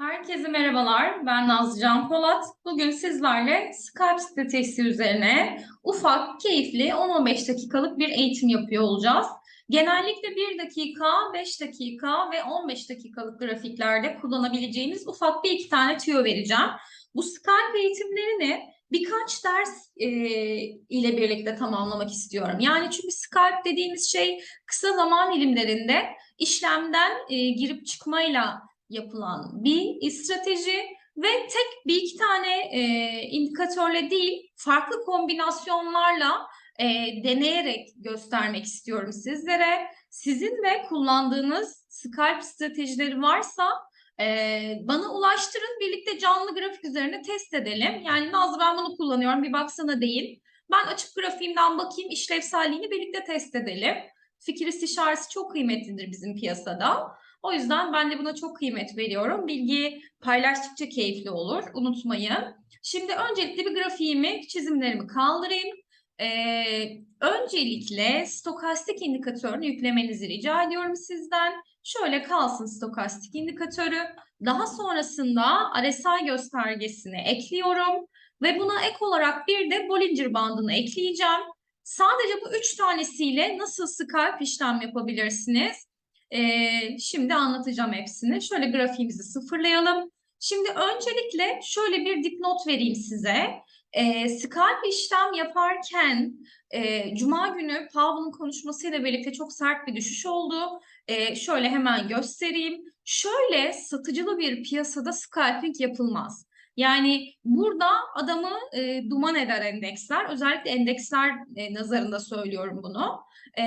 Herkese merhabalar. Ben Nazlı Can Polat. Bugün sizlerle Skype stratejisi üzerine ufak, keyifli 10-15 dakikalık bir eğitim yapıyor olacağız. Genellikle 1 dakika, 5 dakika ve 15 dakikalık grafiklerde kullanabileceğimiz ufak bir iki tane tüyo vereceğim. Bu Skype eğitimlerini birkaç ders e, ile birlikte tamamlamak istiyorum. Yani çünkü Skype dediğimiz şey kısa zaman dilimlerinde işlemden e, girip çıkmayla yapılan bir strateji ve tek bir iki tane e, indikatörle değil farklı kombinasyonlarla e, deneyerek göstermek istiyorum sizlere. Sizin de kullandığınız Skype stratejileri varsa e, bana ulaştırın birlikte canlı grafik üzerine test edelim. Yani Nazlı ben bunu kullanıyorum bir baksana değil. Ben açıp grafiğimden bakayım işlevselliğini birlikte test edelim. Fikir istişaresi çok kıymetlidir bizim piyasada. O yüzden ben de buna çok kıymet veriyorum. Bilgi paylaştıkça keyifli olur. Unutmayın. Şimdi öncelikle bir grafiğimi, çizimlerimi kaldırayım. Ee, öncelikle stokastik indikatörünü yüklemenizi rica ediyorum sizden. Şöyle kalsın stokastik indikatörü. Daha sonrasında RSI göstergesini ekliyorum. Ve buna ek olarak bir de Bollinger bandını ekleyeceğim. Sadece bu üç tanesiyle nasıl Skype işlem yapabilirsiniz? Ee, şimdi anlatacağım hepsini. Şöyle grafiğimizi sıfırlayalım. Şimdi öncelikle şöyle bir dipnot vereyim size. Ee, Skype işlem yaparken e, Cuma günü Powell'ın konuşmasıyla birlikte çok sert bir düşüş oldu. Ee, şöyle hemen göstereyim. Şöyle satıcılı bir piyasada scalping yapılmaz. Yani burada adamı e, duman eder endeksler. Özellikle endeksler e, nazarında söylüyorum bunu. E,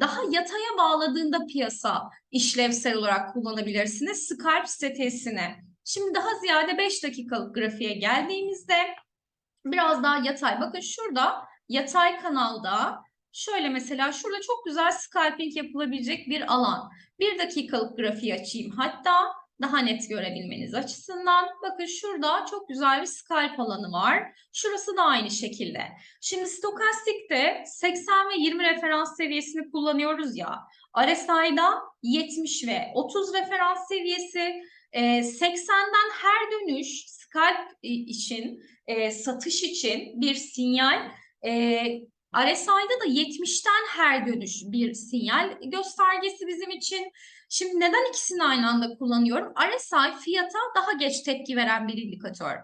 daha yataya bağladığında piyasa işlevsel olarak kullanabilirsiniz. Skype stratejisini. Şimdi daha ziyade 5 dakikalık grafiğe geldiğimizde biraz daha yatay. Bakın şurada yatay kanalda şöyle mesela şurada çok güzel scalping yapılabilecek bir alan. 1 dakikalık grafiği açayım. Hatta daha net görebilmeniz açısından. Bakın şurada çok güzel bir scalp alanı var. Şurası da aynı şekilde. Şimdi stokastikte 80 ve 20 referans seviyesini kullanıyoruz ya. RSI'da 70 ve 30 referans seviyesi. 80'den her dönüş scalp için, satış için bir sinyal. RSI'da da 70'ten her dönüş bir sinyal göstergesi bizim için. Şimdi neden ikisini aynı anda kullanıyorum? RSI fiyata daha geç tepki veren bir indikatör.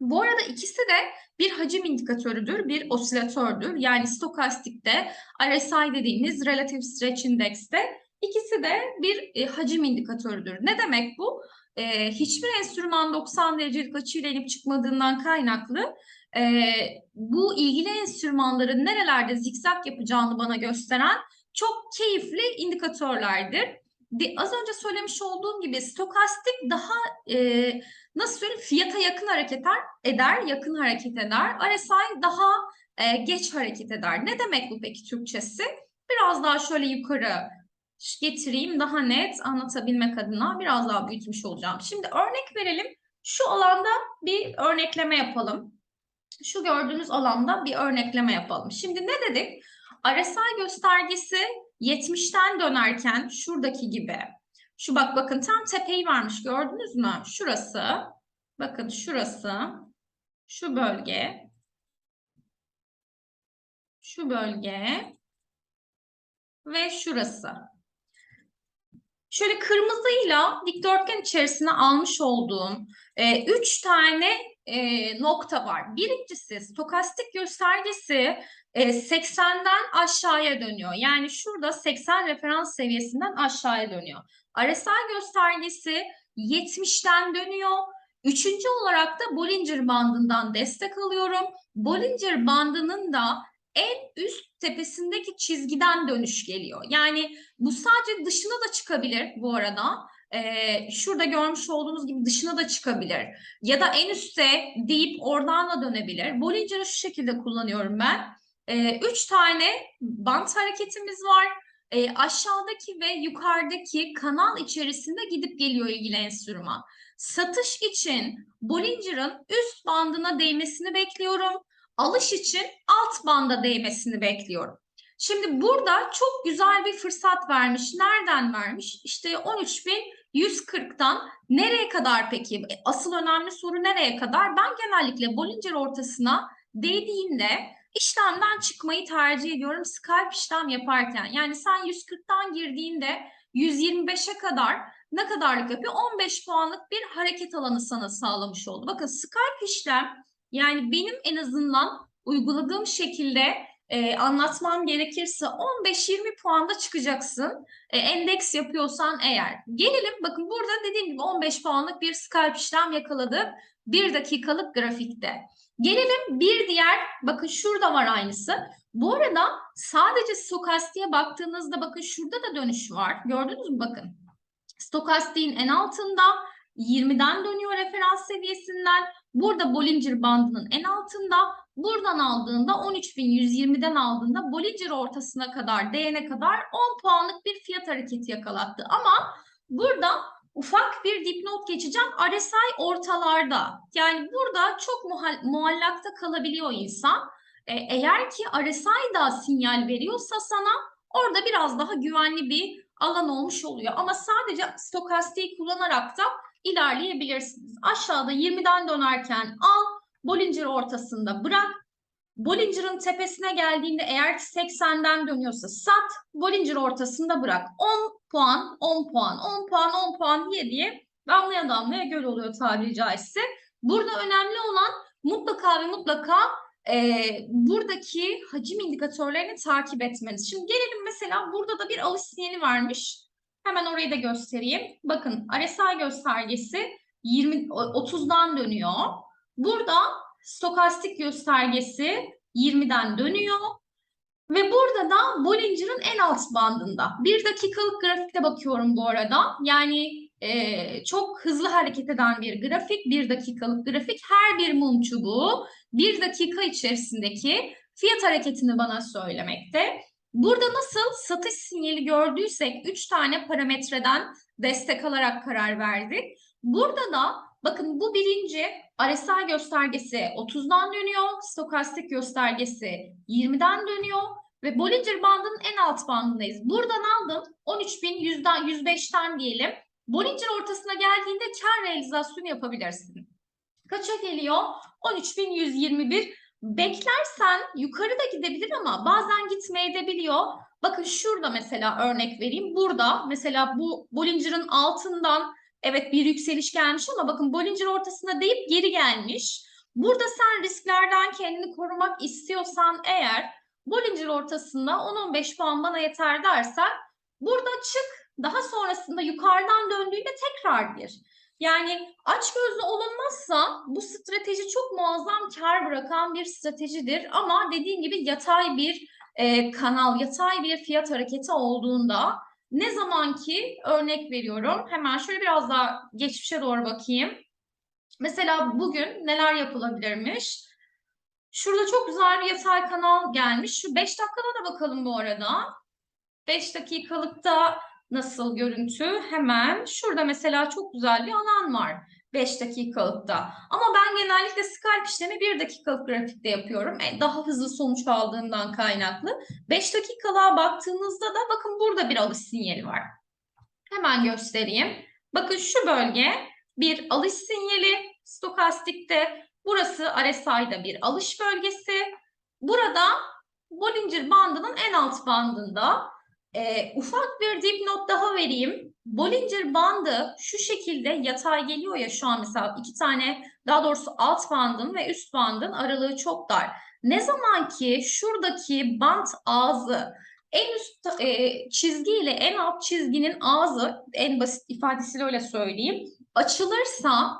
Bu arada ikisi de bir hacim indikatörüdür, bir osilatördür. Yani stokastikte RSI dediğimiz Relative Stretch Index'te ikisi de bir e, hacim indikatörüdür. Ne demek bu? E, hiçbir enstrüman 90 derecelik açıyla inip çıkmadığından kaynaklı e, bu ilgili enstrümanların nerelerde zikzak yapacağını bana gösteren çok keyifli indikatörlerdir. De, az önce söylemiş olduğum gibi stokastik daha e, nasıl söyleyeyim fiyata yakın hareket eder, eder yakın hareket eder. RSI daha e, geç hareket eder. Ne demek bu peki Türkçesi? Biraz daha şöyle yukarı getireyim daha net anlatabilmek adına biraz daha büyütmüş olacağım. Şimdi örnek verelim. Şu alanda bir örnekleme yapalım. Şu gördüğünüz alanda bir örnekleme yapalım. Şimdi ne dedik? RSI göstergesi 70'ten dönerken şuradaki gibi. Şu bak bakın tam tepeyi varmış gördünüz mü? Şurası. Bakın şurası. Şu bölge. Şu bölge. Ve şurası. Şöyle kırmızıyla dikdörtgen içerisine almış olduğum e, üç tane e, nokta var. Birincisi stokastik göstergesi e, 80'den aşağıya dönüyor. Yani şurada 80 referans seviyesinden aşağıya dönüyor. RSI göstergesi 70'ten dönüyor. Üçüncü olarak da Bollinger bandından destek alıyorum. Bollinger bandının da en üst tepesindeki çizgiden dönüş geliyor. Yani bu sadece dışına da çıkabilir bu arada. Ee, şurada görmüş olduğunuz gibi dışına da çıkabilir. Ya da en üstte deyip oradan da dönebilir. Bollinger'ı şu şekilde kullanıyorum ben. Ee, üç tane bant hareketimiz var. Ee, aşağıdaki ve yukarıdaki kanal içerisinde gidip geliyor ilgili enstrüman. Satış için Bollinger'ın üst bandına değmesini bekliyorum alış için alt banda değmesini bekliyorum. Şimdi burada çok güzel bir fırsat vermiş. Nereden vermiş? İşte 13.140'tan nereye kadar peki? E, Asıl önemli soru nereye kadar? Ben genellikle Bollinger ortasına değdiğinde işlemden çıkmayı tercih ediyorum scalp işlem yaparken. Yani sen 140'tan girdiğinde 125'e kadar ne kadarlık yapıyor? 15 puanlık bir hareket alanı sana sağlamış oldu. Bakın scalp işlem yani benim en azından uyguladığım şekilde e, anlatmam gerekirse 15-20 puanda çıkacaksın. E, endeks yapıyorsan eğer. Gelelim bakın burada dediğim gibi 15 puanlık bir scalp işlem yakaladık. 1 dakikalık grafikte. Gelelim bir diğer bakın şurada var aynısı. Bu arada sadece stokastiğe baktığınızda bakın şurada da dönüş var. Gördünüz mü bakın. Stokastiğin en altında 20'den dönüyor referans seviyesinden. Burada Bollinger bandının en altında. Buradan aldığında 13.120'den aldığında Bollinger ortasına kadar değene kadar 10 puanlık bir fiyat hareketi yakalattı. Ama burada ufak bir dipnot geçeceğim. RSI ortalarda. Yani burada çok muhal muallakta kalabiliyor insan. E, eğer ki RSI da sinyal veriyorsa sana orada biraz daha güvenli bir alan olmuş oluyor. Ama sadece stokastiği kullanarak da ilerleyebilirsiniz. Aşağıda 20'den dönerken al, Bollinger ortasında bırak. Bollinger'ın tepesine geldiğinde eğer ki 80'den dönüyorsa sat, Bollinger ortasında bırak. 10 puan, 10 puan, 10 puan, 10 puan diye diye damlaya damlaya göl oluyor tabiri caizse. Burada önemli olan mutlaka ve mutlaka e, buradaki hacim indikatörlerini takip etmeniz. Şimdi gelelim mesela burada da bir alış sinyali varmış. Hemen orayı da göstereyim. Bakın RSI göstergesi 20 30'dan dönüyor. Burada stokastik göstergesi 20'den dönüyor. Ve burada da Bollinger'ın en alt bandında. Bir dakikalık grafikte bakıyorum bu arada. Yani e, çok hızlı hareket eden bir grafik, bir dakikalık grafik. Her bir mum çubuğu bir dakika içerisindeki fiyat hareketini bana söylemekte. Burada nasıl satış sinyali gördüysek 3 tane parametreden destek alarak karar verdik. Burada da bakın bu birinci RSI göstergesi 30'dan dönüyor, stokastik göstergesi 20'den dönüyor ve Bollinger bandının en alt bandındayız. Buradan aldım 13.100'den 105'ten diyelim. Bollinger ortasına geldiğinde kar realizasyonu yapabilirsin. Kaça geliyor? 13.121. Beklersen yukarı da gidebilir ama bazen gitmeyebiliyor. Bakın şurada mesela örnek vereyim. Burada mesela bu Bollinger'ın altından evet bir yükseliş gelmiş ama bakın Bollinger ortasına deyip geri gelmiş. Burada sen risklerden kendini korumak istiyorsan eğer Bollinger ortasında 10-15 puan bana yeter dersen burada çık daha sonrasında yukarıdan döndüğünde tekrar gir. Yani aç gözlü olunmazsa bu strateji çok muazzam kar bırakan bir stratejidir. Ama dediğim gibi yatay bir e, kanal, yatay bir fiyat hareketi olduğunda ne zaman ki örnek veriyorum hemen şöyle biraz daha geçmişe doğru bakayım. Mesela bugün neler yapılabilirmiş? Şurada çok güzel bir yatay kanal gelmiş. Şu 5 dakikada da bakalım bu arada. 5 dakikalıkta nasıl görüntü? Hemen şurada mesela çok güzel bir alan var. 5 dakikalıkta. Ama ben genellikle scalp işlemi 1 dakikalık grafikte yapıyorum. E, daha hızlı sonuç aldığımdan kaynaklı. 5 dakikalığa baktığınızda da bakın burada bir alış sinyali var. Hemen göstereyim. Bakın şu bölge bir alış sinyali stokastikte. Burası RSI'da bir alış bölgesi. Burada Bollinger bandının en alt bandında e, ufak bir dipnot daha vereyim. Bollinger bandı şu şekilde yatay geliyor ya şu an mesela iki tane daha doğrusu alt bandın ve üst bandın aralığı çok dar. Ne zaman ki şuradaki bant ağzı en üst e, çizgi en alt çizginin ağzı en basit ifadesiyle öyle söyleyeyim açılırsa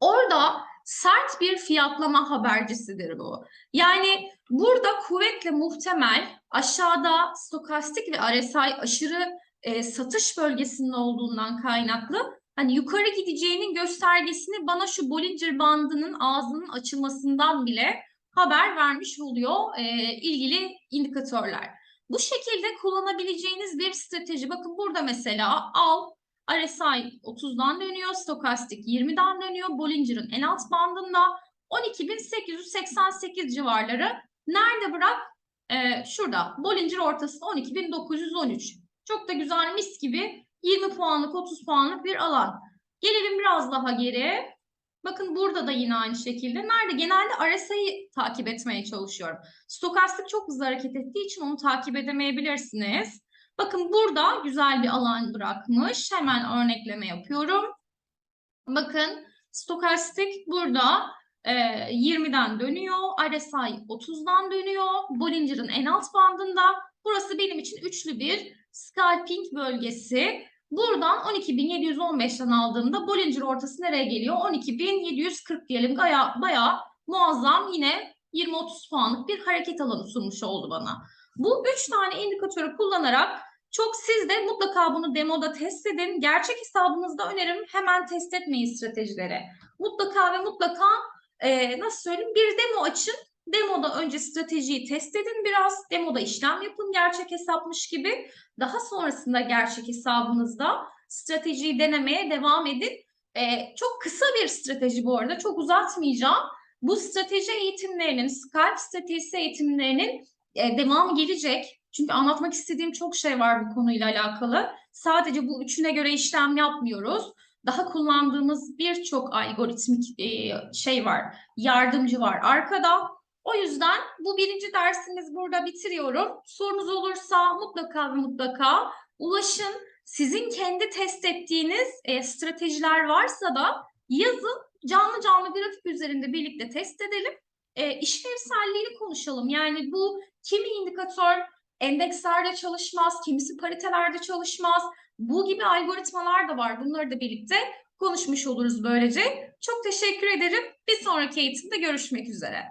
orada sert bir fiyatlama habercisidir bu. Yani burada kuvvetle muhtemel aşağıda stokastik ve RSI aşırı e, satış bölgesinin olduğundan kaynaklı hani yukarı gideceğinin göstergesini bana şu Bollinger bandının ağzının açılmasından bile haber vermiş oluyor e, ilgili indikatörler. Bu şekilde kullanabileceğiniz bir strateji. Bakın burada mesela al RSI 30'dan dönüyor, stokastik 20'den dönüyor. Bollinger'ın en alt bandında 12.888 civarları. Nerede bırak? Ee, şurada Bollinger ortası 12.913. Çok da güzel mis gibi 20 puanlık 30 puanlık bir alan. Gelelim biraz daha geri. Bakın burada da yine aynı şekilde. Nerede? Genelde RSI'yi takip etmeye çalışıyorum. Stokastik çok hızlı hareket ettiği için onu takip edemeyebilirsiniz. Bakın burada güzel bir alan bırakmış. Hemen örnekleme yapıyorum. Bakın stokastik burada e, 20'den dönüyor. RSI 30'dan dönüyor. Bollinger'ın en alt bandında. Burası benim için üçlü bir scalping bölgesi. Buradan 12.715'ten aldığımda Bollinger ortası nereye geliyor? 12.740 diyelim. Baya, bayağı muazzam yine 20-30 puanlık bir hareket alanı sunmuş oldu bana. Bu üç tane indikatörü kullanarak çok siz de mutlaka bunu demoda test edin. Gerçek hesabınızda önerim hemen test etmeyin stratejileri. Mutlaka ve mutlaka e, nasıl söyleyeyim bir demo açın. Demoda önce stratejiyi test edin biraz. Demoda işlem yapın gerçek hesapmış gibi. Daha sonrasında gerçek hesabınızda stratejiyi denemeye devam edin. E, çok kısa bir strateji bu arada. Çok uzatmayacağım. Bu strateji eğitimlerinin, Skype stratejisi eğitimlerinin e, devamı gelecek. Çünkü anlatmak istediğim çok şey var bu konuyla alakalı. Sadece bu üçüne göre işlem yapmıyoruz. Daha kullandığımız birçok algoritmik e, şey var, yardımcı var arkada. O yüzden bu birinci dersimiz burada bitiriyorum. Sorunuz olursa mutlaka ve mutlaka ulaşın. Sizin kendi test ettiğiniz e, stratejiler varsa da yazın. Canlı canlı grafik üzerinde birlikte test edelim. E, işlevselliğini konuşalım. Yani bu kimi indikatör endekslerde çalışmaz, kimisi paritelerde çalışmaz. Bu gibi algoritmalar da var. Bunları da birlikte konuşmuş oluruz böylece. Çok teşekkür ederim. Bir sonraki eğitimde görüşmek üzere.